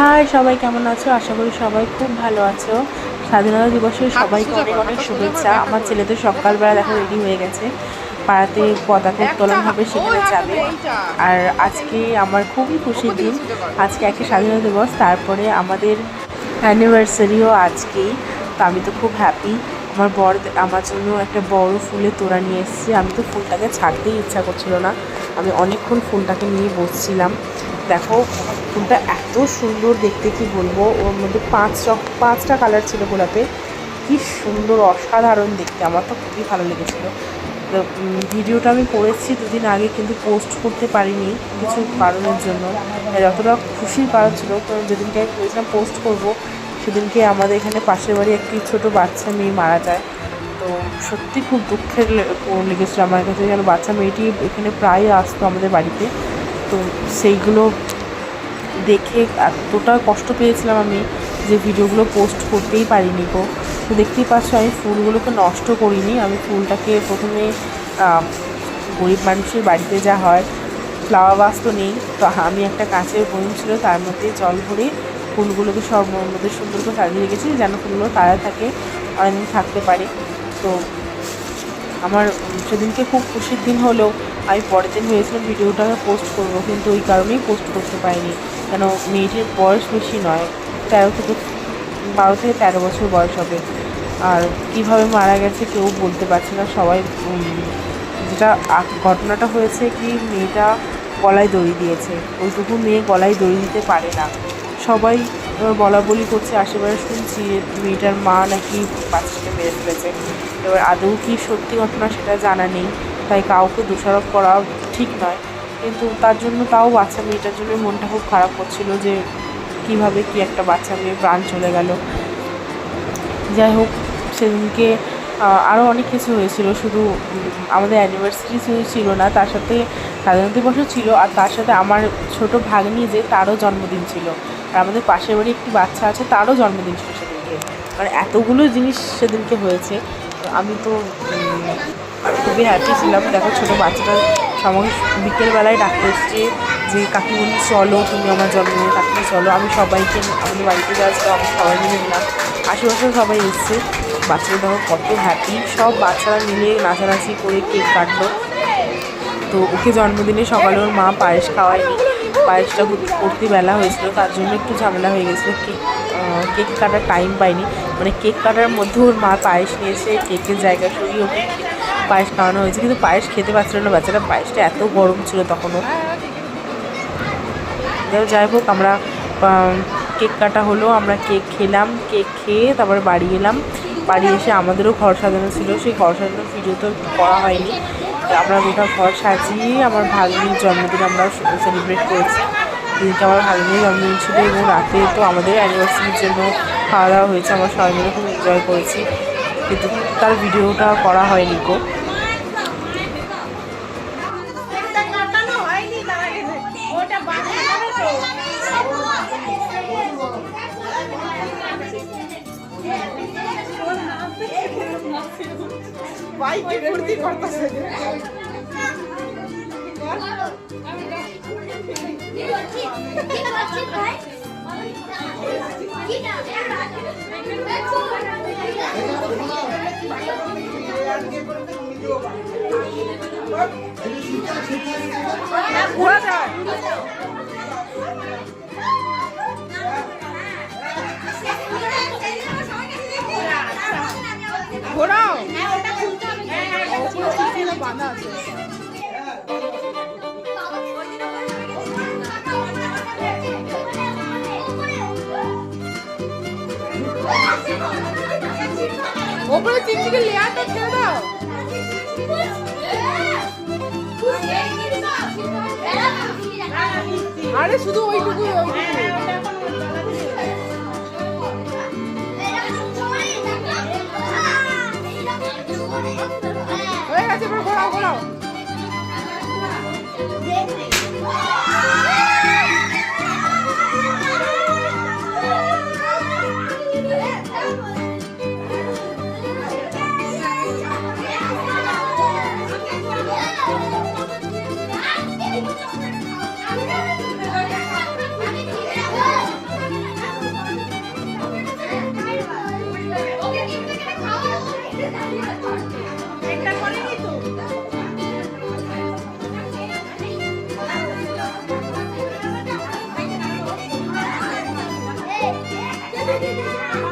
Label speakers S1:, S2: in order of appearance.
S1: High সবাই কেমন আছো? আশা করি সবাই খুব ভালো আছো। স্বাধীনতা দিবসের সবাইকে অনেক অনেক শুভেচ্ছা। আমার ছেলে তো সকালবেলা দেখো রেডি হয়ে গেছে। পাড়াতে পতাকা উত্তোলন হবে সেখানে যাবে। আর আজকে আমার খুবই খুশি দিন। আজকে একটা স্বাধীনতা দিবস তারপরে আমাদের অ্যানিভার্সারিও আজকেই। তো আমি তো খুব হ্যাপি আমার বর আমার জন্য একটা বড় ফুলের তোড়া নিয়ে এসেছে। আমি তো ফুলটাকে ছাড়তেই ইচ্ছা করছিল না। আমি অনেকক্ষণ ফুলটাকে নিয়ে বসছিলাম। দেখো, ফুলটা এত সুন্দর দেখতে কি বলব? ওর মধ্যে পাঁচ পাঁচটা কালার ছিল গোলাপে কি সুন্দর, অসাধারণ দেখতে। আমার তো খুবই ভালো লেগেছিলো। ভিডিওটা আমি করেছি দুদিন আগে, কিন্তু পোস্ট করতে পারিনি কিছু কারণের জন্য। যতটা খুশির কারণ ছিল কারণ যেদিনকে আমি ভেবেছিলাম পোস্ট করব। সেদিনকে আমাদের এখানে পাশের বাড়ি একটি ছোট বাচ্চা মেয়ে মারা যায়। তো সত্যি খুব দুঃখের লেগেছিলো আমার কাছে। যেন বাচ্চা মেয়েটি এখানে প্রায় আসতো আমাদের বাড়িতে। তো সেইগুলো দেখে এতটা কষ্ট পেয়েছিলাম আমি যে ভিডিওগুলো পোস্ট করতেই পারিনি গো। তো দেখতেই পাচ্ছ, আমি ফুলগুলোকে নষ্ট করিনি। আমি ফুলটাকে প্রথমে গরিব মানুষের বাড়িতে যা হয়, ফ্লাওয়ার বাস তো নেই। তো আমি একটা কাঁচের বয়ম ছিল, তার মধ্যে জল ভরে ফুলগুলোকে সব মধ্যে সুন্দর করে সাজিয়ে রেখেছি, যেন ফুলগুলো তারা থাকে, অনেকদিন থাকতে পারে। তো আমার সেদিনকে খুব খুশির দিন হলেও আমি পরের দিন ভেবেছিলাম ভিডিওটা আমি পোস্ট করব, কিন্তু ওই কারণেই পোস্ট করতে পারিনি। কেন মেয়েটির বয়স বেশি নয়, তেরো থেকে, বারো থেকে তেরো বছর বয়স হবে। আর কীভাবে মারা গেছে কেউ বলতে পারছে না, সবাই যেটা ঘটনাটা হয়েছে কি, মেয়েটা গলায় দড়ি দিয়েছে। ওইটুকু মেয়ে গলায় দড়ি দিতে পারে না। সবাই বলা বলি করছে, আশেপাশে শুনছি মেয়েটার মা নাকি বাচ্চাকে মেরে ফেলেছে। এবার আদৌ কি সত্যি ঘটনা সেটা জানা নেই। তাই কাউকে দোষারোপ করা ঠিক নয়। কিন্তু তার জন্য তাও বাচ্চা মেয়েটার জন্য মনটা খুব খারাপ করছিল যে কীভাবে কি একটা বাচ্চা মেয়ে প্রাণ চলে গেল। যাই হোক, সেদিনকে আরও অনেক কিছু হয়েছিল, শুধু আমাদের অ্যানিভার্সারি শুধু ছিল না, তার সাথে স্বাধীনতা দিবসও ছিল, আর তার সাথে আমার ছোট ভাগ্নি যে, তারও জন্মদিন ছিল। আর আমাদের পাশের বাড়ি একটি বাচ্চা আছে, তারও জন্মদিন ছিল সেদিনকে। মানে এতগুলো জিনিস সেদিনকে হয়েছে আমি তো খুবই হ্যাপি ছিলাম। দেখো, ছোটো বাচ্চাটা সমাগে বিকেলবেলায় ডাকতে এসছে যে কাকিমণি চলো, তুমি আমার জন্মদিনে কাকিমণি চলো। আমি সবাইকে, আমাদের বাড়িতে ছিল আমি সবাই মিলে নিলাম আশেপাশে সবাই এসছে। বাচ্চারা দেখো কত হ্যাপি সব বাচ্চারা মিলে নাচানাচি করে কেক কাটলো। তো ওকে জন্মদিনে সকালে ওর মা পায়েস খাওয়ায়নি। পায়েসটা করতে- বেলা হয়েছিল, তার জন্য একটু ঝামেলা হয়ে গেছিল। কেক কেক কাটার টাইম পাইনি মানে কেক কাটার মধ্যে ওর মা পায়েস নিয়েছে কেকের জায়গা সরিয়ে ওকে পায়েস খাওয়ানো হয়েছে। কিন্তু পায়েস খেতে পারছিল না বাচ্চারা পায়েসটা এত গরম ছিল তখনও। যাই হোক আমরা কেক কাটা হলো, আমরা কেক খেলাম কেক খেয়ে তারপরে বাড়ি এলাম। বাড়ি এসে আমাদেরও ঘর সাজানো ছিল। সেই ঘর সাজানোর ভিডিও তো করা হয়নি। আমরা গোটা ঘর সাজিয়ে আমার ভাগ্নির জন্মদিন আমরা সেলিব্রেট করেছি। দিনটা আমার ভাগ্নির জন্মদিন ছিল এবং রাতে তো আমাদের অ্যানিভার্সারির জন্য খাওয়া দাওয়া হয়েছে, আমরা সবাই মিলে খুব এনজয় করেছি। কিন্তু তার ভিডিওটা করা হয়নি গো।
S2: বাইকে ফুর্তি করতেছে। ঘোরা যায়। ওপরে চিঠিকে লেয়ারটা ছেড়ে দাও আরে শুধু ওইটুকুই ওইটুকু হয়ে ঘোরাও ঘোরাও। Yeah.